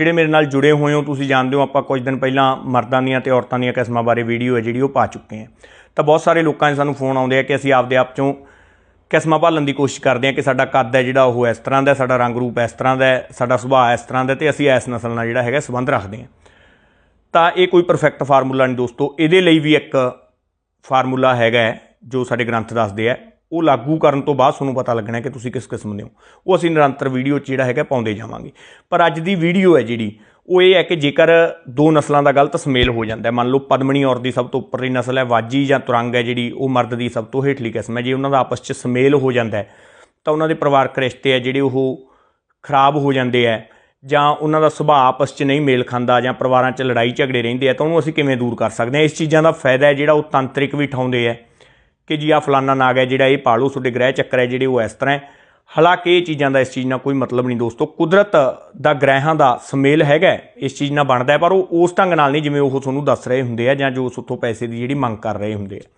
ਜਿਹੜੇ ਮੇਰੇ ਨਾਲ ਜੁੜੇ ਹੋਏ ਹੋ ਤੁਸੀਂ ਜਾਣਦੇ ਹੋ ਆਪਾਂ ਕੁਝ ਦਿਨ ਪਹਿਲਾਂ ਮਰਦਾਂ ਦੀਆਂ ਤੇ ਔਰਤਾਂ ਦੀਆਂ ਕਿਸਮਾਂ ਬਾਰੇ ਵੀਡੀਓ ਹੈ ਜਿਹੜੀ ਉਹ ਪਾ ਚੁੱਕੇ ਹਾਂ। ਤਾਂ ਬਹੁਤ ਸਾਰੇ ਲੋਕਾਂ ਦੇ ਸਾਨੂੰ ਫੋਨ ਆਉਂਦੇ ਆ ਕਿ ਅਸੀਂ ਆਪਦੇ ਆਪ ਚੋਂ ਕਿਸਮਾਂ ਭਾਲਣ ਦੀ ਕੋਸ਼ਿਸ਼ ਕਰਦੇ ਹਾਂ ਕਿ ਸਾਡਾ ਕੱਦ ਹੈ ਜਿਹੜਾ ਉਹ ਇਸ ਤਰ੍ਹਾਂ ਦਾ ਸਾਡਾ ਰੰਗ ਰੂਪ ਇਸ ਤਰ੍ਹਾਂ ਦਾ ਸਾਡਾ ਸੁਭਾਅ ਇਸ ਤਰ੍ਹਾਂ ਦਾ ਤੇ ਅਸੀਂ ਇਸ ਨਸਲ ਨਾਲ ਜਿਹੜਾ ਹੈਗਾ ਸੰਬੰਧ ਰੱਖਦੇ ਹਾਂ। ਤਾਂ ਇਹ ਕੋਈ ਪਰਫੈਕਟ ਫਾਰਮੂਲਾ ਨਹੀਂ ਦੋਸਤੋ ਇਹਦੇ ਲਈ ਵੀ ਇੱਕ ਫਾਰਮੂਲਾ ਹੈਗਾ ਹੈ, ਜੋ ਸਾਡੇ ਗ੍ਰੰਥ ਦੱਸਦੇ ਆ। ਉਹ ਲਾਗੂ ਕਰਨ ਤੋਂ ਬਾਅਦ ਤੁਹਾਨੂੰ ਪਤਾ ਲੱਗਣਾ ਕਿ ਤੁਸੀਂ ਕਿਸ ਕਿਸਮ ਦੇ ਹੋ। ਉਹ ਅਸੀਂ ਨਿਰੰਤਰ ਵੀਡੀਓ 'ਚ ਜਿਹੜਾ ਹੈਗਾ ਪਾਉਂਦੇ ਜਾਵਾਂਗੇ। ਪਰ ਅੱਜ ਦੀ ਵੀਡੀਓ ਹੈ ਜਿਹੜੀ, ਉਹ ਇਹ ਹੈ ਕਿ ਜੇਕਰ ਦੋ ਨਸਲਾਂ ਦਾ ਗਲਤ ਸਮੇਲ ਹੋ ਜਾਂਦਾ ਮੰਨ ਲਓ ਪਦਮਣੀ ਔਰ ਦੀ ਸਭ ਤੋਂ ਉੱਪਰਲੀ ਨਸਲ ਹੈ, ਵਾਜੀ ਜਾਂ ਤੁਰੰਗ ਹੈ ਜਿਹੜੀ, ਉਹ ਮਰਦ ਦੀ ਸਭ ਤੋਂ ਹੇਠਲੀ ਕਿਸਮ ਹੈ, ਜੇ ਉਹਨਾਂ ਦਾ ਆਪਸ 'ਚ ਸਮੇਲ ਹੋ ਜਾਂਦਾ ਤਾਂ ਉਹਨਾਂ ਦੇ ਪਰਿਵਾਰਕ ਰਿਸ਼ਤੇ ਆ ਜਿਹੜੇ ਉਹ ਖਰਾਬ ਹੋ ਜਾਂਦੇ ਆ ਜਾਂ ਉਹਨਾਂ ਦਾ ਸੁਭਾਅ ਆਪਸ 'ਚ ਨਹੀਂ ਮੇਲ ਖਾਂਦਾ, ਜਾਂ ਪਰਿਵਾਰਾਂ 'ਚ ਲੜਾਈ ਝਗੜੇ ਰਹਿੰਦੇ ਆ ਤਾਂ ਉਹਨੂੰ ਅਸੀਂ ਕਿਵੇਂ ਦੂਰ ਕਰ ਸਕਦੇ ਹਾਂ? ਇਸ ਚੀਜ਼ਾਂ ਦਾ ਫਾਇਦਾ ਹੈ ਜਿਹੜਾ ਉਹ ਤੰਤਰਿਕ ਵੀ ਠਾਉਂਦੇ ਆ ਕਿ ਜੀ ਆ ਫਲਾਨਾ ਨਾਗ ਹੈ ਜਿਹੜਾ ਇਹ ਪਾਲੋ ਤੁਹਾਡੇ ਗ੍ਰਹਿ ਚੱਕਰ ਹੈ ਜਿਹੜੇ ਉਹ ਇਸ ਤਰ੍ਹਾਂ ਹੈ। ਹਾਲਾਂਕਿ ਇਹ ਚੀਜ਼ਾਂ ਦਾ ਇਸ ਚੀਜ਼ ਨਾਲ ਕੋਈ ਮਤਲਬ ਨਹੀਂ ਦੋਸਤੋ। ਕੁਦਰਤ ਦਾ ਗ੍ਰਹਿਾਂ ਦਾ ਸਮੇਲ ਹੈਗਾ ਇਸ ਚੀਜ਼ ਨਾਲ ਬਣਦਾ ਪਰ ਉਹ ਉਸ ਢੰਗ ਨਾਲ ਨਹੀਂ ਜਿਵੇਂ ਉਹ ਤੁਹਾਨੂੰ ਦੱਸ ਰਹੇ ਹੁੰਦੇ ਆ ਜਾਂ ਜੋ ਉਸ ਉੱਥੋਂ ਪੈਸੇ ਦੀ ਜਿਹੜੀ ਮੰਗ ਕਰ ਰਹੇ ਹੁੰਦੇ ਆ।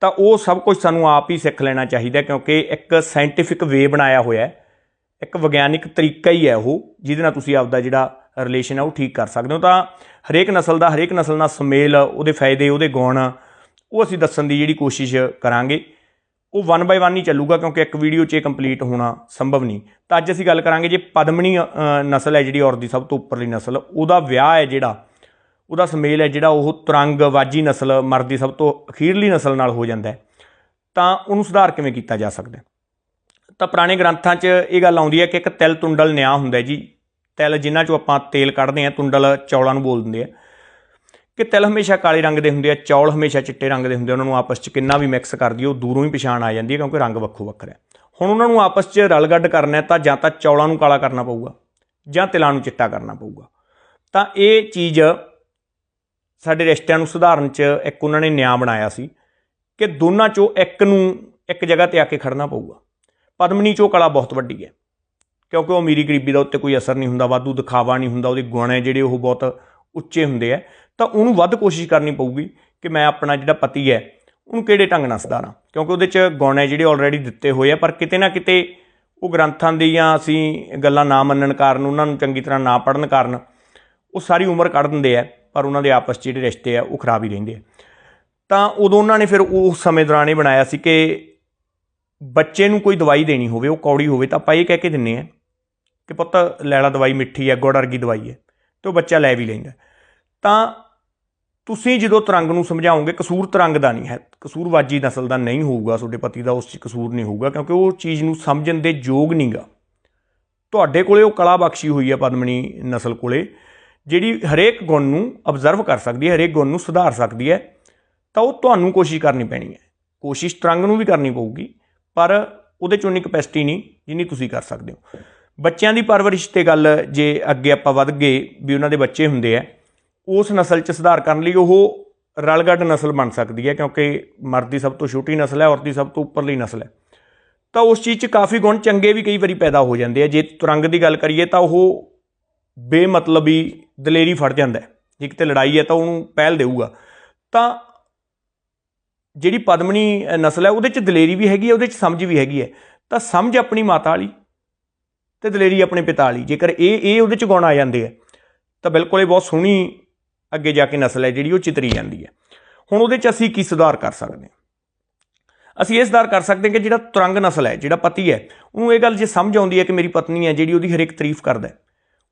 ਤਾਂ ਉਹ ਸਭ ਕੁਝ ਸਾਨੂੰ ਆਪ ਹੀ ਸਿੱਖ ਲੈਣਾ ਚਾਹੀਦਾ ਕਿਉਂਕਿ ਇੱਕ ਸਾਇੰਟੀਫਿਕ ਵੇ ਬਣਾਇਆ ਹੋਇਆ ਹੈ। ਇੱਕ ਵਿਗਿਆਨਿਕ ਤਰੀਕਾ ਹੀ ਹੈ ਉਹ, ਜਿਹਦੇ ਨਾਲ ਤੁਸੀਂ ਆਪਦਾ ਜਿਹੜਾ ਰਿਲੇਸ਼ਨ ਹੈ ਉਹ ਠੀਕ ਕਰ ਸਕਦੇ ਹੋ। ਤਾਂ ਹਰੇਕ ਨਸਲ ਦਾ, ਹਰੇਕ ਨਸਲ ਨਾਲ ਸਮੇਲ, ਉਹਦੇ ਫਾਇਦੇ, ਉਹਦੇ ਗੁਣ ਉਹ ਅਸੀਂ ਦੱਸਣ ਦੀ ਜਿਹੜੀ ਕੋਸ਼ਿਸ਼ ਕਰਾਂਗੇ, ਉਹ ਵਨ ਬਾਈ ਵਨ ਹੀ ਚੱਲੂਗਾ ਕਿਉਂਕਿ ਇੱਕ ਵੀਡੀਓ 'ਚ ਇਹ ਕੰਪਲੀਟ ਹੋਣਾ ਸੰਭਵ ਨਹੀਂ। ਤਾਂ ਅੱਜ ਅਸੀਂ ਗੱਲ ਕਰਾਂਗੇ ਜੇ ਪਦਮਣੀ ਨਸਲ ਹੈ ਜਿਹੜੀ ਔਰਤ ਦੀ, ਸਭ ਤੋਂ ਉੱਪਰਲੀ ਨਸਲ, ਉਹਦਾ ਵਿਆਹ ਹੈ ਜਿਹੜਾ, ਉਹਦਾ ਸਮੇਲ ਹੈ ਜਿਹੜਾ ਉਹ ਤੁਰੰਗ ਵਾਜੀ ਨਸਲ, ਮਰਦ ਦੀ ਸਭ ਤੋਂ ਅਖੀਰਲੀ ਨਸਲ ਨਾਲ ਹੋ ਜਾਂਦਾ ਹੈ। ਤਾਂ ਉਹਨੂੰ ਸੁਧਾਰ ਕਿਵੇਂ ਕੀਤਾ ਜਾ ਸਕਦਾ ਤਾਂ ਪੁਰਾਣੇ ਗ੍ਰੰਥਾਂ 'ਚ ਇਹ ਗੱਲ ਆਉਂਦੀ ਹੈ ਕਿ ਇੱਕ ਤਿਲ ਤੁੰਡਲ ਨਿਆਂ ਹੁੰਦਾ ਜੀ। ਤਿਲ ਜਿਨ੍ਹਾਂ 'ਚੋਂ ਆਪਾਂ ਤੇਲ ਕੱਢਦੇ ਹਾਂ, ਤੁੰਡਲ ਚੌਲਾਂ ਨੂੰ ਬੋਲ ਦਿੰਦੇ ਆ ਕਿ ਤਿਲ ਹਮੇਸ਼ਾ ਕਾਲੇ ਰੰਗ ਦੇ ਹੁੰਦੇ ਆ, ਚੌਲ ਹਮੇਸ਼ਾ ਚਿੱਟੇ ਰੰਗ ਦੇ ਹੁੰਦੇ ਆ, ਉਹਨਾਂ ਨੂੰ ਆਪਸ 'ਚ ਕਿੰਨਾ ਵੀ ਮਿਕਸ ਕਰ ਦਈਏ ਉਹ ਦੂਰੋਂ ਹੀ ਪਛਾਣ ਆ ਜਾਂਦੀ ਹੈ ਕਿਉਂਕਿ ਰੰਗ ਵੱਖੋ ਵੱਖਰਾ ਹੈ। ਹੁਣ ਉਹਨਾਂ ਨੂੰ ਆਪਸ 'ਚ ਰਲ ਗੱਡ ਕਰਨਾ ਤਾਂ ਜਾਂ ਤਾਂ ਚੌਲਾਂ ਨੂੰ ਕਾਲਾ ਕਰਨਾ ਪਊਗਾ ਜਾਂ ਤਿਲਾਂ ਨੂੰ ਚਿੱਟਾ ਕਰਨਾ ਪਊਗਾ। ਤਾਂ ਇਹ ਚੀਜ਼ ਸਾਡੇ ਰਿਸ਼ਤਿਆਂ ਨੂੰ ਸੁਧਾਰਨ 'ਚ ਇੱਕ ਉਹਨਾਂ ਨੇ ਨਿਆਂ ਬਣਾਇਆ ਸੀ ਕਿ ਦੋਨਾਂ 'ਚੋਂ ਇੱਕ ਨੂੰ ਇੱਕ ਜਗ੍ਹਾ ਤੇ ਆ ਕੇ ਖੜਨਾ ਪਊਗਾ। ਪਦਮਨੀ 'ਚੋਂ ਕਲਾ ਬਹੁਤ ਵੱਡੀ ਹੈ ਕਿਉਂਕਿ ਉਹ ਅਮੀਰੀ ਗਰੀਬੀ ਦਾ ਉੱਤੇ ਕੋਈ ਅਸਰ ਨਹੀਂ ਹੁੰਦਾ, ਵਾਧੂ ਦਿਖਾਵਾ ਨਹੀਂ ਹੁੰਦਾ, ਉਹਦੇ ਗੁਣ ਹੈ ਜਿਹੜੇ ਉਹ ਬਹੁਤ ਉੱਚੇ ਹੁੰਦੇ ਆ। ਤਾਂ ਉਹਨੂੰ ਵੱਧ ਕੋਸ਼ਿਸ਼ ਕਰਨੀ ਪਊਗੀ ਕਿ ਮੈਂ ਆਪਣਾ ਜਿਹੜਾ ਪਤੀ ਹੈ, ਉਹਨੂੰ ਕਿਹੜੇ ਢੰਗ ਨਾਲ ਸੁਧਾਰਾਂ। ਕਿਉਂਕਿ ਉਹਦੇ 'ਚ ਗੁਣ ਹੈ ਜਿਹੜੇ ਆਲਰੇਡੀ ਦਿੱਤੇ ਹੋਏ ਆ, ਪਰ ਕਿਤੇ ਨਾ ਕਿਤੇ ਉਹ ਗ੍ਰੰਥਾਂ ਦੀਆਂ ਅਸੀਂ ਗੱਲਾਂ ਨਾ ਮੰਨਣ ਕਾਰਨ, ਉਹਨਾਂ ਨੂੰ ਚੰਗੀ ਤਰ੍ਹਾਂ ਨਾ ਪੜ੍ਹਨ ਕਾਰਨ ਉਹ ਸਾਰੀ ਉਮਰ ਕੱਢ ਦਿੰਦੇ ਆ, ਪਰ ਉਹਨਾਂ ਦੇ ਆਪਸ 'ਚ ਜਿਹੜੇ ਰਿਸ਼ਤੇ ਆ, ਉਹ ਖਰਾਬ ਹੀ ਰਹਿੰਦੇ ਆ। ਤਾਂ ਉਦੋਂ ਉਹਨਾਂ ਨੇ ਫਿਰ ਉਸ ਸਮੇਂ ਦੌਰਾਨ ਇਹ ਬਣਾਇਆ ਸੀ ਕਿ ਬੱਚੇ ਨੂੰ ਕੋਈ ਦਵਾਈ ਦੇਣੀ ਹੋਵੇ, ਉਹ ਕੌੜੀ ਹੋਵੇ, ਤਾਂ ਆਪਾਂ ਇਹ ਕਹਿ ਕੇ ਦਿੰਨੇ ਆ ਕਿ ਪੁੱਤ ਲੈਲਾ ਦਵਾਈ ਮਿੱਠੀ ਹੈ, ਗੁੜ ਵਰਗੀ ਦਵਾਈ ਹੈ, ਤੇ ਉਹ ਬੱਚਾ ਲੈ ਵੀ ਲੈਂਦਾ। ਤਾਂ ਤੁਸੀਂ ਜਦੋਂ ਤਰੰਗ ਨੂੰ ਸਮਝਾਓਗੇ, ਕਸੂਰ ਤਰੰਗ ਦਾ ਨਹੀਂ ਹੈ। ਕਸੂਰਵਾਜ਼ੀ ਨਸਲ ਦਾ ਨਹੀਂ ਹੋਊਗਾ, ਤੁਹਾਡੇ ਪਤੀ ਦਾ ਉਸ 'ਚ ਕਸੂਰ ਨਹੀਂ ਹੋਊਗਾ, ਕਿਉਂਕਿ ਉਹ ਚੀਜ਼ ਨੂੰ ਸਮਝਣ ਦੇ ਯੋਗ ਨਹੀਂਗਾ। ਤੁਹਾਡੇ ਕੋਲੇ ਉਹ ਕਲਾ ਬਖਸ਼ੀ ਹੋਈ ਹੈ ਪਦਮਣੀ ਨਸਲ ਕੋਲੇ, ਜਿਹੜੀ ਹਰੇਕ ਗੁਣ ਨੂੰ ਅਬਜ਼ਰਵ ਕਰ ਸਕਦੀ ਹੈ, ਹਰੇਕ ਗੁਣ ਨੂੰ ਸੁਧਾਰ ਸਕਦੀ ਹੈ, ਤਾਂ ਉਹ ਤੁਹਾਨੂੰ ਕੋਸ਼ਿਸ਼ ਕਰਨੀ ਪੈਣੀ ਹੈ। ਕੋਸ਼ਿਸ਼ ਤਰੰਗ ਨੂੰ ਵੀ ਕਰਨੀ ਪਊਗੀ, ਪਰ ਉਹਦੇ 'ਚ ਉਨੀ ਕਪੈਸਿਟੀ ਨਹੀਂ ਜਿੰਨੀ ਤੁਸੀਂ ਕਰ ਸਕਦੇ ਹੋ। ਬੱਚਿਆਂ ਦੀ ਪਰਵਰਿਸ਼ ਤੇ ਗੱਲ, ਜੇ ਅੱਗੇ ਆਪਾਂ ਵੱਧ ਗਏ ਵੀ ਉਹਨਾਂ ਦੇ ਬੱਚੇ ਹੁੰਦੇ ਆ ਉਸ ਨਸਲ 'ਚ ਸੁਧਾਰ ਕਰਨ ਲਈ ਉਹ ਰਲਗੱਡ ਨਸਲ ਬਣ ਸਕਦੀ ਹੈ, ਕਿਉਂਕਿ ਮਰਦ ਦੀ ਸਭ ਤੋਂ ਛੋਟੀ ਨਸਲ ਹੈ, ਔਰਤ ਦੀ ਸਭ ਤੋਂ ਉੱਪਰਲੀ ਨਸਲ ਹੈ। ਤਾਂ ਉਸ ਚੀਜ਼ 'ਚ ਕਾਫੀ ਗੁਣ ਚੰਗੇ ਵੀ ਕਈ ਵਾਰੀ ਪੈਦਾ ਹੋ ਜਾਂਦੇ ਆ। ਜੇ ਤੁਰੰਗ ਦੀ ਗੱਲ ਕਰੀਏ ਤਾਂ ਉਹ ਬੇਮਤਲਬੀ ਦਲੇਰੀ ਫੜ ਜਾਂਦਾ ਹੈ। ਜੇ ਕਿਤੇ ਲੜਾਈ ਹੈ ਤਾਂ ਉਹਨੂੰ ਪਹਿਲ ਦੇਊਗਾ। ਤਾਂ ਜਿਹੜੀ ਪਦਮਣੀ ਨਸਲ ਹੈ, ਉਹਦੇ 'ਚ ਦਲੇਰੀ ਵੀ ਹੈਗੀ ਹੈ, ਉਹਦੇ 'ਚ ਸਮਝ ਵੀ ਹੈਗੀ ਹੈ। ਤਾਂ ਸਮਝ ਆਪਣੀ ਮਾਤਾ ਵਾਲੀ ਤੇ ਦਲੇਰੀ ਆਪਣੇ ਪਿਤਾ ਵਾਲੀ। ਜੇਕਰ ਇਹ ਇਹ ਉਹਦੇ 'ਚ ਗੁਣ ਆ ਜਾਂਦੇ ਆ, ਤਾਂ ਬਿਲਕੁਲ ਇਹ ਬਹੁਤ ਸੋਹਣੀ ਅੱਗੇ ਜਾ ਕੇ ਨਸਲ ਹੈ ਜਿਹੜੀ ਉਹ ਚਿਤਰੀ ਜਾਂਦੀ ਹੈ। ਹੁਣ ਉਹਦੇ 'ਚ ਅਸੀਂ ਕੀ ਸੁਧਾਰ ਕਰ ਸਕਦੇ ਹਾਂ? ਅਸੀਂ ਇਹ ਸੁਧਾਰ ਕਰ ਸਕਦੇ ਹਾਂ ਕਿ ਜਿਹੜਾ ਤੁਰੰਗ ਨਸਲ ਹੈ, ਜਿਹੜਾ ਪਤੀ ਹੈ, ਉਹਨੂੰ ਇਹ ਗੱਲ ਜੇ ਸਮਝ ਆਉਂਦੀ ਹੈ ਕਿ ਮੇਰੀ ਪਤਨੀ ਹੈ ਜਿਹੜੀ ਉਹਦੀ ਹਰੇਕ ਤਾਰੀਫ ਕਰਦਾ ਹੈ,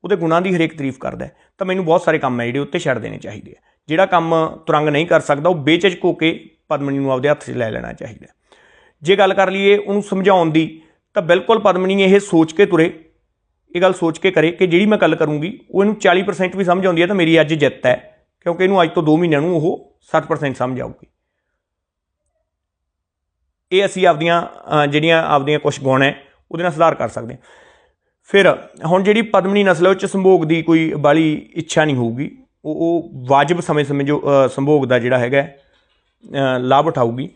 ਉਹਦੇ ਗੁਣਾਂ ਦੀ ਹਰੇਕ ਤਾਰੀਫ ਕਰਦਾ ਹੈ, ਤਾਂ ਮੈਨੂੰ ਬਹੁਤ ਸਾਰੇ ਕੰਮ ਹੈ ਜਿਹੜੇ ਉੱਤੇ ਛੱਡ ਦੇਣੇ ਚਾਹੀਦੇ ਆ ਜਿਹੜਾ ਕੰਮ ਤੁਰੰਗ ਨਹੀਂ ਕਰ ਸਕਦਾ, ਉਹ ਬੇਚਿਜਕ ਹੋ ਕੇ ਪਦਮਣੀ ਨੂੰ ਆਪਦੇ ਹੱਥ 'ਚ ਲੈ ਲੈਣਾ ਚਾਹੀਦਾ ਜੇ ਗੱਲ ਕਰ ਲਈਏ ਉਹਨੂੰ ਸਮਝਾਉਣ ਦੀ, ਤਾਂ ਬਿਲਕੁਲ ਪਦਮਣੀ ਇਹ ਸੋਚ ਕੇ ਤੁਰੇ। ਇਹ ਗੱਲ ਸੋਚ ਕੇ ਕਰੇ ਕਿ ਜਿਹੜੀ ਮੈਂ ਗੱਲ ਕਰੂੰਗੀ, ਉਹ ਇਹਨੂੰ 40% ਵੀ ਸਮਝ ਆਉਂਦੀ ਹੈ ਤਾਂ ਮੇਰੀ ਅੱਜ ਜਿੱਤ ਹੈ, ਕਿਉਂਕਿ ਇਹਨੂੰ ਅੱਜ ਤੋਂ 2 ਮਹੀਨਿਆਂ ਨੂੰ ਉਹ 60% ਸਮਝ ਆਊਗੀ। ਇਹ ਅਸੀਂ ਆਪਦੀਆਂ ਜਿਹੜੀਆਂ ਆਪਦੀਆਂ ਕੁਝ ਗੁਣ ਹੈ, ਉਹਦੇ ਨਾਲ ਸੁਧਾਰ ਕਰ ਸਕਦੇ ਹਾਂ। ਫਿਰ ਹੁਣ ਜਿਹੜੀ ਪਦਮਨੀ ਨਸਲ ਹੈ, ਉਹ ਚ ਸੰਭੋਗ ਦੀ ਕੋਈ ਬਾਲੀ ਇੱਛਾ ਨਹੀਂ ਹੋਊਗੀ। ਉਹ ਉਹ ਵਾਜਬ ਸਮੇਂ-ਸਮੇਂ ਜੋ ਸੰਭੋਗ ਦਾ ਜਿਹੜਾ ਹੈਗਾ ਲਾਭ ਉਠਾਊਗੀ।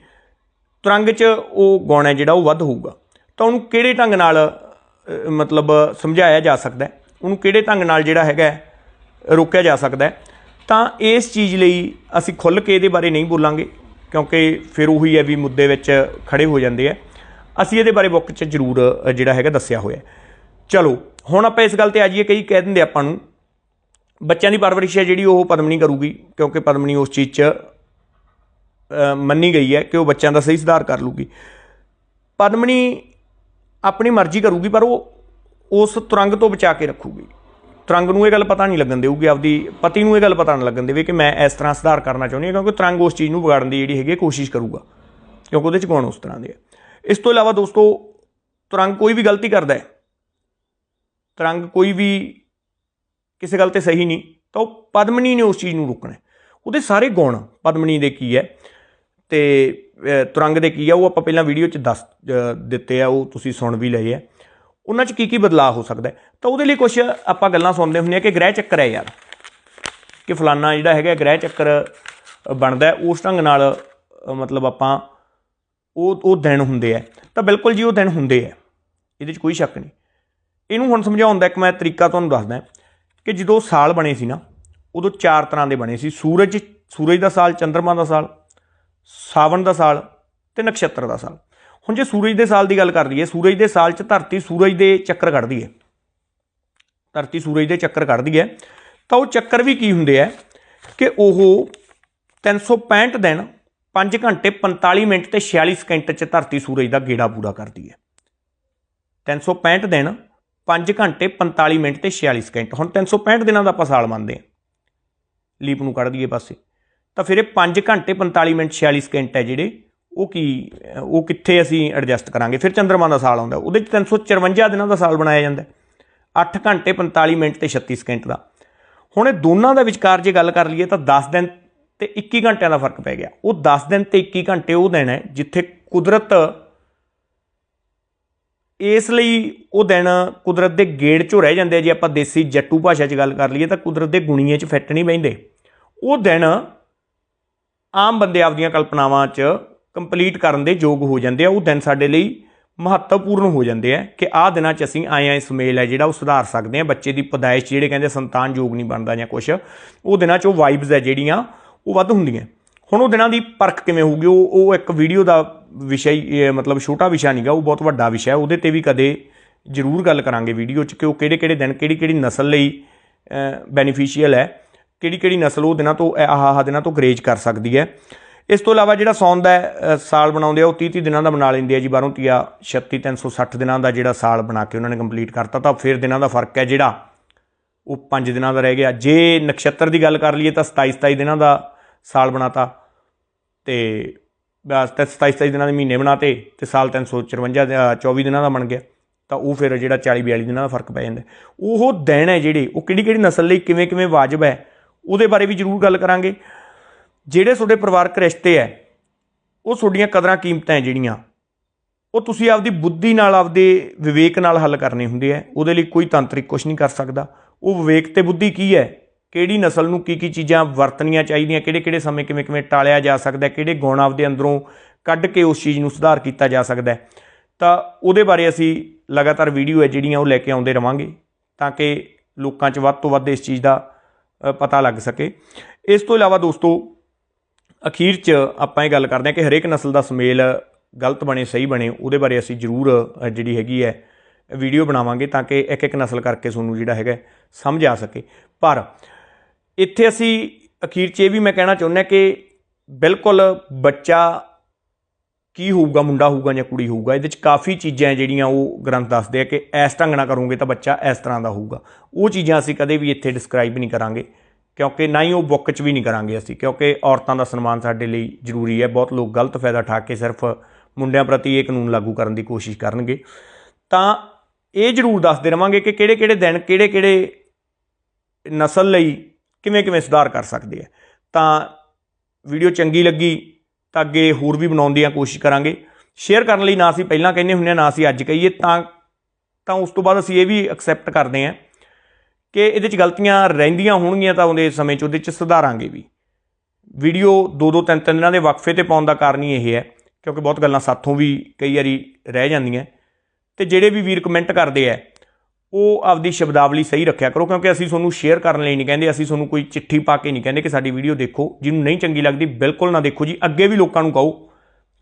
ਤੁਰੰਗ 'ਚ ਉਹ ਗੁਣ ਹੈ ਜਿਹੜਾ, ਉਹ ਵੱਧ ਹੋਊਗਾ। ਤਾਂ ਉਹਨੂੰ ਕਿਹੜੇ ਢੰਗ ਨਾਲ ਮਤਲਬ ਸਮਝਾਇਆ ਜਾ ਸਕਦਾ ਹੈ। ਉਹਨੂੰ ਕਿਹੜੇ ਢੰਗ ਨਾਲ ਜਿਹੜਾ ਹੈਗਾ ਰੋਕਿਆ ਜਾ ਸਕਦਾ ਹੈ। ਤਾਂ ਇਸ ਚੀਜ਼ ਲਈ ਅਸੀਂ ਖੁੱਲ੍ਹ ਕੇ ਇਹਦੇ ਬਾਰੇ ਨਹੀਂ ਬੋਲਾਂਗੇ, ਕਿਉਂਕਿ ਫਿਰ ਉਹੀ ਹੈ ਵੀ ਮੁੱਦੇ ਵਿੱਚ ਖੜੇ ਹੋ ਜਾਂਦੇ ਆ। ਅਸੀਂ ਇਹਦੇ ਬਾਰੇ ਬੁੱਕ 'ਚ ਜ਼ਰੂਰ ਜਿਹੜਾ ਹੈਗਾ ਦੱਸਿਆ ਹੋਇਆ ਚਲੋ, ਹੁਣ ਆਪਾਂ ਇਸ ਗੱਲ ਤੇ ਆ ਜਾਈਏ, ਕਈ ਕਹਿ ਦਿੰਦੇ ਆਪਾਂ ਨੂੰ, ਬੱਚਿਆਂ ਦੀ ਪਰਵਰਿਸ਼ ਹੈ ਜਿਹੜੀ ਉਹ ਪਦਮਨੀ ਕਰੂਗੀ, ਕਿਉਂਕਿ ਪਦਮਨੀ ਉਸ ਚੀਜ਼ 'ਚ ਮੰਨੀ ਗਈ ਹੈ ਕਿ ਉਹ ਬੱਚਿਆਂ ਦਾ ਸਹੀ ਸੁਧਾਰ ਕਰ ਲੂਗੀ। ਪਦਮਨੀ ਆਪਣੀ ਮਰਜ਼ੀ ਕਰੂਗੀ, ਪਰ ਉਹ ਉਸ ਤੁਰੰਗ ਤੋਂ ਬਚਾ ਕੇ ਰੱਖੂਗੀ। ਤੁਰੰਗ ਨੂੰ ਇਹ ਗੱਲ ਪਤਾ ਨਹੀਂ ਲੱਗਣ ਦੇਊਗੀ, ਆਪਦੀ ਪਤੀ ਨੂੰ ਇਹ ਗੱਲ ਪਤਾ ਨਹੀਂ ਲੱਗਣ ਦੇਵੇ ਕਿ ਮੈਂ ਇਸ ਤਰ੍ਹਾਂ ਸੁਧਾਰ ਕਰਨਾ ਚਾਹੁੰਦੀ ਹਾਂ, ਕਿਉਂਕਿ ਤੁਰੰਗ ਉਸ ਚੀਜ਼ ਨੂੰ ਵਿਗਾੜਨ ਦੀ ਜਿਹੜੀ ਹੈਗੀ ਹੈ ਕੋਸ਼ਿਸ਼ ਕਰੂਗਾ, ਕਿਉਂਕਿ ਉਹਦੇ ਚ ਗੁਣ ਉਸ ਤਰ੍ਹਾਂ ਦੇ ਆ। ਇਸ ਤੋਂ ਇਲਾਵਾ ਦੋਸਤੋ, ਤੁਰੰਗ ਕੋਈ ਵੀ ਗਲਤੀ ਕਰਦਾ ਹੈ, ਤੁਰੰਗ ਕੋਈ ਵੀ ਕਿਸੇ ਗੱਲ ਤੇ ਸਹੀ ਨਹੀਂ, ਤਾਂ ਉਹ ਪਦਮਨੀ ਨੇ ਉਸ ਚੀਜ਼ ਨੂੰ ਰੋਕਣਾ ਉਹਦੇ ਸਾਰੇ ਗੁਣ ਪਦਮਨੀ ਦੇ ਕੀ ਹੈ? ਤੇ ਤੁਰੰਗ ਦੇ ਕੀ ਆ, ਉਹ ਆਪਾਂ ਪਹਿਲਾਂ ਵੀਡੀਓ 'ਚ ਦੱਸ ਦਿੱਤੇ ਆ, ਉਹ ਤੁਸੀਂ ਸੁਣ ਵੀ ਲਏ ਆ। ਉਹਨਾਂ 'ਚ ਕੀ ਕੀ ਬਦਲਾਅ ਹੋ ਸਕਦਾ ਤਾਂ ਉਹਦੇ ਲਈ ਕੁਝ ਆਪਾਂ ਗੱਲਾਂ ਸੁਣਦੇ ਹੁੰਦੇ ਆ ਕਿ ਗ੍ਰਹਿ ਚੱਕਰ ਹੈ ਯਾਰ। ਕਿ ਫਲਾਨਾ ਜਿਹੜਾ ਹੈਗਾ ਗ੍ਰਹਿ ਚੱਕਰ ਬਣਦਾ ਉਸ ਢੰਗ ਨਾਲ ਮਤਲਬ ਆਪਾਂ ਉਹ ਉਹ ਦਿਨ ਹੁੰਦੇ ਆ। ਤਾਂ ਬਿਲਕੁਲ ਜੀ ਉਹ ਦਿਨ ਹੁੰਦੇ ਆ। ਇਹਦੇ 'ਚ ਕੋਈ ਸ਼ੱਕ ਨਹੀਂ। ਇਹਨੂੰ ਹੁਣ ਸਮਝਾਉਣ ਦਾ ਇੱਕ ਮੈਂ ਤਰੀਕਾ ਤੁਹਾਨੂੰ ਦੱਸਦਾ ਕਿ ਜਦੋਂ ਸਾਲ ਬਣੇ ਸੀ ਨਾ, ਉਦੋਂ ਚਾਰ ਤਰ੍ਹਾਂ ਦੇ ਬਣੇ ਸੀ। ਸੂਰਜ ਸੂਰਜ ਦਾ ਸਾਲ ਚੰ드ਰਮਾ ਦਾ ਸਾਲ ਸਾਵਣ ਦਾ ਸਾਲ ਤੇ ਨਕਸ਼ਤਰ ਦਾ ਸਾਲ। ਹੁਣ ਜੇ ਸੂਰਜ ਦੇ ਸਾਲ ਦੀ ਗੱਲ ਕਰ ਲਈਏ, ਸੂਰਜ ਦੇ ਸਾਲ 'ਚ ਧਰਤੀ ਸੂਰਜ ਦੇ ਚੱਕਰ ਕੱਢਦੀ ਹੈ। ਧਰਤੀ ਸੂਰਜ ਦੇ ਚੱਕਰ ਕੱਢਦੀ ਹੈ। ਤਾਂ ਉਹ ਚੱਕਰ ਵੀ ਕੀ ਹੁੰਦੇ ਆ ਕਿ ਉਹ 365 ਦਿਨ 5 ਘੰਟੇ 45 ਮਿੰਟ ਤੇ 46 ਸਕਿੰਟ 'ਚ ਧਰਤੀ ਸੂਰਜ ਦਾ ਗੇੜਾ ਪੂਰਾ ਕਰਦੀ ਹੈ। 365 ਦਿਨ 5 ਘੰਟੇ 45 ਮਿੰਟ ਤੇ 46 ਸਕਿੰਟ। ਹੁਣ 365 ਦਿਨਾਂ ਦਾ ਆਪਾਂ ਸਾਲ ਮੰਨਦੇ ਹਾਂ। ਲੀਪ ਨੂੰ ਕੱਢ ਦਈਏ ਪਾਸੇ। ਤਾਂ ਫਿਰ ਇਹ 5 ਘੰਟੇ 45 ਮਿੰਟ 46 ਸਕਿੰਟ ਹੈ ਜਿਹੜੇ, ਉਹ ਕੀ, ਉਹ ਕਿੱਥੇ ਅਸੀਂ ਐਡਜਸਟ ਕਰਾਂਗੇ? ਫਿਰ ਚੰ드ਰਮਾ ਦਾ ਸਾਲ ਆਉਂਦਾ, ਉਹਦੇ 'ਚ 354 ਦਿਨਾਂ ਦਾ ਸਾਲ ਬਣਾਇਆ ਜਾਂਦਾ ਹੈ। 8 ਘੰਟੇ 45 ਮਿੰਟ ਤੇ 36 ਸਕਿੰਟ ਦਾ। ਹੁਣ ਇਹ ਦੋਨਾਂ ਦਾ ਵਿਚਕਾਰ ਜੇ ਗੱਲ ਕਰ ਲਈਏ ਤਾਂ 10 ਦਿਨ ਤੇ 21 ਘੰਟਿਆਂ ਦਾ ਫ਼ਰਕ ਪੈ ਗਿਆ। ਉਹ 10 ਦਿਨ ਤੇ 21 ਘੰਟੇ ਉਹ ਦਿਨ ਹੈ ਜਿੱਥੇ ਕੁਦਰਤ ਇਸ ਲਈ ਉਹ ਦਿਨ ਕੁਦਰਤ ਦੇ ਗੇੜ 'ਚੋਂ ਰਹਿ ਜਾਂਦੇ ਆ। ਜੇ ਆਪਾਂ ਦੇਸੀ ਜੱਟੂ ਭਾਸ਼ਾ 'ਚ ਗੱਲ ਕਰ ਲਈਏ ਤਾਂ ਕੁਦਰਤ ਦੇ ਗੁਣੀਆਂ 'ਚ ਫਿੱਟ ਨਹੀਂ ਬਹਿੰਦੇ। ਉਹ ਦਿਨ ਆਮ ਬੰਦੇ ਆਪਦੀਆਂ ਕਲਪਨਾਵਾਂ 'ਚ ਕੰਪਲੀਟ ਕਰਨ ਦੇ ਯੋਗ ਹੋ ਜਾਂਦੇ ਆ। ਉਹ ਦਿਨ ਸਾਡੇ ਲਈ ਮਹੱਤਵਪੂਰਨ ਹੋ ਜਾਂਦੇ ਆ ਕਿ ਆਹ ਦਿਨਾਂ 'ਚ ਅਸੀਂ ਆਏ ਆਏ ਸੁਮੇਲ ਹੈ ਜਿਹੜਾ ਉਹ ਸੁਧਾਰ ਸਕਦੇ ਆ ਬੱਚੇ ਦੀ ਪਦਾਇਸ਼ ਜਿਹੜੇ ਕਹਿੰਦੇ ਸੰਤਾਨ ਯੋਗ ਨਹੀਂ ਬਣਦਾ ਜਾਂ ਕੁਛ, ਉਹ ਦਿਨਾਂ 'ਚ ਉਹ ਵਾਈਬਸ ਹੈ ਜਿਹੜੀਆਂ ਉਹ ਵੱਧ ਹੁੰਦੀਆਂ। ਹੁਣ ਉਹ ਦਿਨਾਂ ਦੀ ਪਰਖ ਕਿਵੇਂ ਹੋਊਗੀ? ਉਹ ਉਹ ਇੱਕ ਵੀਡੀਓ ਦਾ ਵਿਸ਼ਾ ਹੀ ਮਤਲਬ ਛੋਟਾ ਵਿਸ਼ਾ ਨਹੀਂਗਾ ਉਹ ਬਹੁਤ ਵੱਡਾ ਵਿਸ਼ਾ ਹੈ। ਉਹਦੇ ਤੇ ਵੀ ਕਦੇ ਜ਼ਰੂਰ ਗੱਲ ਕਰਾਂਗੇ ਵੀਡੀਓ 'ਚ ਕਿ ਉਹ ਕਿਹੜੇ ਕਿਹੜੇ ਦਿਨ ਕਿਹੜੀ ਕਿਹੜੀ ਨਸਲ ਲਈ ਬੈਨੀਫੀਸ਼ੀਅਲ ਹੈ। ਕਿਹੜੀ ਕਿਹੜੀ ਨਸਲ ਉਹ ਦਿਨਾਂ ਤੋਂ ਆਹ ਆਹ ਦਿਨਾਂ ਤੋਂ ਗਰੇਜ ਕਰ ਸਕਦੀ ਹੈ। ਇਸ ਤੋਂ ਇਲਾਵਾ ਜਿਹੜਾ ਸੌਣ ਦਾ ਸਾਲ ਬਣਾਉਂਦੇ ਆ ਉਹ 30 30 ਦਿਨਾਂ ਦਾ ਬਣਾ ਲੈਂਦੇ ਆ ਜੀ ਬਾਹਰੋਂ ਤੀਆ 36 360 ਦਿਨਾਂ ਦਾ ਜਿਹੜਾ ਸਾਲ ਬਣਾ ਕੇ ਉਹਨਾਂ ਨੇ ਕੰਪਲੀਟ ਕਰਤਾ। ਤਾਂ ਫਿਰ ਦਿਨਾਂ ਦਾ ਫ਼ਰਕ ਹੈ ਜਿਹੜਾ ਉਹ 5 ਦਿਨਾਂ ਦਾ ਰਹਿ ਗਿਆ। ਜੇ ਨਕਸ਼ਤਰ ਦੀ ਗੱਲ ਕਰ ਲਈਏ ਤਾਂ 27 27 ਦਿਨਾਂ ਦਾ ਸਾਲ ਬਣਾਤਾ ਤੇ ਬਸ ਤੇ 27 27 ਦਿਨਾਂ ਦੇ ਮਹੀਨੇ ਬਣਾਤੇ ਤੇ ਸਾਲ 354 ਦੇ- ਅ, 24 ਦਿਨਾਂ ਦਾ ਬਣ ਗਿਆ। ਤਾਂ ਉਹ ਫਿਰ ਜਿਹੜਾ 40 42 ਦਿਨਾਂ ਦਾ ਫ਼ਰਕ ਪੈ ਜਾਂਦਾ। ਉਹ ਦਿਨ ਹੈ ਜਿਹੜੇ ਉਹ ਕਿਹੜੀ ਕਿਹੜੀ ਨਸਲ ਲਈ ਕਿਵੇਂ ਕਿਵੇਂ ਵਾਜਬ ਹੈ ਉਹਦੇ ਬਾਰੇ ਵੀ ਜ਼ਰੂਰ ਗੱਲ ਕਰਾਂਗੇ। ਜਿਹੜੇ ਤੁਹਾਡੇ ਪਰਿਵਾਰਕ ਰਿਸ਼ਤੇ ਹੈ ਉਹ ਤੁਹਾਡੀਆਂ ਕਦਰਾਂ ਕੀਮਤਾਂ ਹੈ ਜਿਹੜੀਆਂ, ਉਹ ਤੁਸੀਂ ਆਪਦੀ ਬੁੱਧੀ ਨਾਲ, ਆਪਦੇ ਵਿਵੇਕ ਨਾਲ ਹੱਲ ਕਰਨੇ ਹੁੰਦੇ ਆ ਉਹਦੇ ਲਈ ਕੋਈ ਤਾਂਤਰਿਕ ਕੁਝ ਨਹੀਂ ਕਰ ਸਕਦਾ। ਉਹ ਵਿਵੇਕ ਤੇ ਬੁੱਧੀ ਕੀ ਹੈ ਕਿਹੜੀ ਨਸਲ ਨੂੰ ਕੀ ਕੀ ਚੀਜ਼ਾਂ ਵਰਤਣੀਆਂ ਚਾਹੀਦੀਆਂ ਕਿਹੜੇ ਕਿਹੜੇ ਸਮੇਂ ਕਿਵੇਂ ਕਿਵੇਂ ਟਾਲਿਆ ਜਾ ਸਕਦਾ ਕਿਹੜੇ ਗੁਣ ਆਪਦੇ ਅੰਦਰੋਂ ਕੱਢ ਕੇ ਉਸ ਚੀਜ਼ ਨੂੰ ਸੁਧਾਰ ਕੀਤਾ ਜਾ ਸਕਦਾ ਤਾਂ ਉਹਦੇ ਬਾਰੇ ਅਸੀਂ ਲਗਾਤਾਰ ਵੀਡੀਓ ਹੈ ਜਿਹੜੀਆਂ ਉਹ ਲੈ ਕੇ ਆਉਂਦੇ ਰਵਾਂਗੇ, ਤਾਂ ਕਿ ਲੋਕਾਂ 'ਚ ਵੱਧ ਤੋਂ ਵੱਧ ਇਸ ਚੀਜ਼ ਦਾ ਪਤਾ ਲੱਗ ਸਕੇ। ਇਸ ਤੋਂ ਇਲਾਵਾ ਦੋਸਤੋ, ਅਖੀਰ 'ਚ ਆਪਾਂ ਇਹ ਗੱਲ ਕਰਦੇ ਹਾਂ ਕਿ ਹਰੇਕ ਨਸਲ ਦਾ ਸੁਮੇਲ ਗਲਤ ਬਣੇ, ਸਹੀ ਬਣੇ, ਉਹਦੇ ਬਾਰੇ ਅਸੀਂ ਜ਼ਰੂਰ ਜਿਹੜੀ ਹੈਗੀ ਹੈ, ਵੀਡੀਓ ਬਣਾਵਾਂਗੇ ਤਾਂ ਕਿ ਇੱਕ ਇੱਕ ਨਸਲ ਕਰਕੇ ਤੁਹਾਨੂੰ ਜਿਹੜਾ ਹੈਗਾ, ਸਮਝ ਆ ਸਕੇ। ਪਰ ਇੱਥੇ ਅਸੀਂ ਅਖੀਰ 'ਚ ਇਹ ਵੀ ਮੈਂ ਕਹਿਣਾ ਚਾਹੁੰਦਾ ਕਿ ਬਿਲਕੁਲ ਬੱਚਾ ਕੀ ਹੋਊਗਾ, ਮੁੰਡਾ ਹੋਊਗਾ ਜਾਂ ਕੁੜੀ ਹੋਊਗਾ, ਇਹਦੇ 'ਚ ਕਾਫੀ ਚੀਜ਼ਾਂ ਹੈ ਜਿਹੜੀਆਂ ਉਹ ਗ੍ਰੰਥ ਦੱਸਦੇ ਆ ਕਿ ਇਸ ਢੰਗ ਨਾਲ ਕਰੋਗੇ ਤਾਂ ਬੱਚਾ ਇਸ ਤਰ੍ਹਾਂ ਦਾ ਹੋਊਗਾ। ਉਹ ਚੀਜ਼ਾਂ ਅਸੀਂ ਕਦੇ ਵੀ ਇੱਥੇ ਡਿਸਕ੍ਰਾਈਬ ਨਹੀਂ ਕਰਾਂਗੇ। ਕਿਉਂਕਿ ਨਾ ਹੀ ਉਹ ਬੁੱਕ 'ਚ ਵੀ ਨਹੀਂ ਕਰਾਂਗੇ ਅਸੀਂ, ਕਿਉਂਕਿ ਔਰਤਾਂ ਦਾ ਸਨਮਾਨ ਸਾਡੇ ਲਈ ਜ਼ਰੂਰੀ ਹੈ। ਬਹੁਤ ਲੋਕ ਗਲਤ ਫਾਇਦਾ ਠਾ ਕੇ ਸਿਰਫ ਮੁੰਡਿਆਂ ਪ੍ਰਤੀ ਇਹ ਕਾਨੂੰਨ ਲਾਗੂ ਕਰਨ ਦੀ ਕੋਸ਼ਿਸ਼ ਕਰਨਗੇ। ਤਾਂ ਇਹ ਜ਼ਰੂਰ ਦੱਸਦੇ ਰਵਾਂਗੇ ਕਿ ਕਿਹੜੇ ਕਿਹੜੇ ਦਿਨ ਕਿਹੜੇ ਕਿਹੜੇ ਨਸਲ ਲਈ ਕਿਵੇਂ ਕਿਵੇਂ ਸੁਧਾਰ ਕਰ ਸਕਦੇ ਆ। ਤਾਂ ਵੀਡੀਓ ਚੰਗੀ ਲੱਗੀ ਤਾਂ ਅੱਗੇ ਹੋਰ ਵੀ ਬਣਾਉਣ ਦੀਆਂ ਕੋਸ਼ਿਸ਼ ਕਰਾਂਗੇ। ਸ਼ੇਅਰ ਕਰਨ ਲਈ ਨਾ ਅਸੀਂ ਪਹਿਲਾਂ ਕਹਿੰਦੇ ਹੁੰਦੇ ਹਾਂ ਨਾ ਅਸੀਂ ਅੱਜ ਕਹੀਏ। ਤਾਂ ਤਾਂ ਉਸ ਤੋਂ ਬਾਅਦ ਅਸੀਂ ਇਹ ਵੀ ਐਕਸੈਪਟ ਕਰਦੇ ਹਾਂ ਕਿ ਇਹਦੇ 'ਚ ਗਲਤੀਆਂ ਰਹਿੰਦੀਆਂ ਹੋਣਗੀਆਂ ਤਾਂ ਉਹਦੇ ਸਮੇਂ 'ਚ ਉਹਦੇ 'ਚ ਸੁਧਾਰਾਂਗੇ ਵੀ। ਵੀਡੀਓ ਦੋ ਦੋ ਤਿੰਨ ਤਿੰਨ ਦਿਨਾਂ ਦੇ ਵਕਫੇ ਤੇ ਪਾਉਣ ਦਾ ਕਾਰਨ ਹੀ ਇਹ ਹੈ, ਕਿਉਂਕਿ ਬਹੁਤ ਗੱਲਾਂ ਸਾਥੋਂ ਵੀ ਕਈ ਵਾਰੀ ਰਹਿ ਜਾਂਦੀਆਂ। ਤੇ ਜਿਹੜੇ ਵੀ ਵੀਰ ਕਮੈਂਟ ਕਰਦੇ ਆ, ਉਹ ਆਪਦੀ ਸ਼ਬਦਾਵਲੀ ਸਹੀ ਰੱਖਿਆ ਕਰੋ, ਕਿਉਂਕਿ ਅਸੀਂ ਤੁਹਾਨੂੰ ਸ਼ੇਅਰ ਕਰਨ ਲਈ ਨਹੀਂ ਕਹਿੰਦੇ, ਅਸੀਂ ਤੁਹਾਨੂੰ ਕੋਈ ਚਿੱਠੀ ਪਾ ਕੇ ਨਹੀਂ ਕਹਿੰਦੇ ਕਿ ਸਾਡੀ ਵੀਡੀਓ ਦੇਖੋ। ਜਿਹਨੂੰ ਨਹੀਂ ਚੰਗੀ ਲੱਗਦੀ, ਬਿਲਕੁਲ ਨਾ ਦੇਖੋ ਜੀ। ਅੱਗੇ ਵੀ ਲੋਕਾਂ ਨੂੰ ਕਹੋ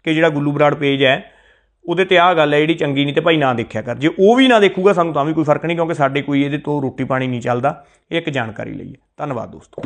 ਕਿ ਜਿਹੜਾ ਗੁੱਲੂ ਬਰਾੜ ਪੇਜ ਹੈ ਉਹਦੇ ਤੇ ਆਹ ਗੱਲ ਹੈ, ਜਿਹੜੀ ਚੰਗੀ ਨਹੀਂ ਤੇ ਭਾਈ ਨਾ ਦੇਖਿਆ ਕਰ। ਜੇ ਉਹ ਵੀ ਨਾ ਦੇਖੂਗਾ ਸਾਨੂੰ ਤਾਂ ਵੀ ਕੋਈ ਫ਼ਰਕ ਨਹੀਂ, ਕਿਉਂਕਿ ਸਾਡੇ ਕੋਈ ਇਹਦੇ ਤੋਂ ਰੋਟੀ ਪਾਣੀ ਨਹੀਂ ਚੱਲਦਾ। ਇਹ ਇੱਕ ਜਾਣਕਾਰੀ ਲਈ ਹੈ। ਧੰਨਵਾਦ ਦੋਸਤੋ।